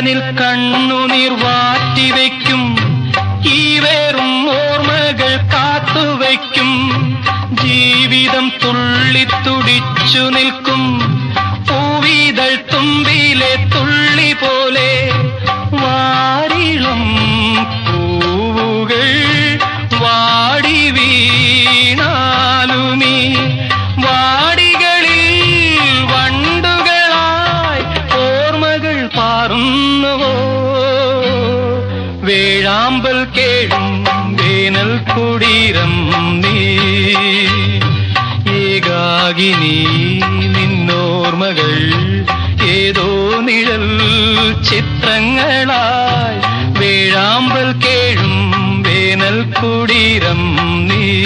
കണ്ണിൽ കണ്ണുനീർ വാറ്റിവെക്കും. ഈ വേറും ഓർമ്മകൾ കാത്തുവയ്ക്കും ജീവിതം തുള്ളി തുടിച്ചു നിൽക്കും. പൂവിതൾ തുമ്പിലെ തുള്ളി പോലെ വാരിളം പൂവുകൾ വാടി വീണാലുമീ. വാടികളിൽ വണ്ടുകളായി ഓർമ്മകൾ പാറുന്നുവോ വേഴാമ്പൽ കേഴും വേനൽ കുടീരം നീ. ഏകാകിനി നിന്നോർമകൾ ഏതോ നിഴൽ ചിത്രങ്ങളായി. വേഴാമ്പൽ കേഴും വേനൽ കുടീരം നീ.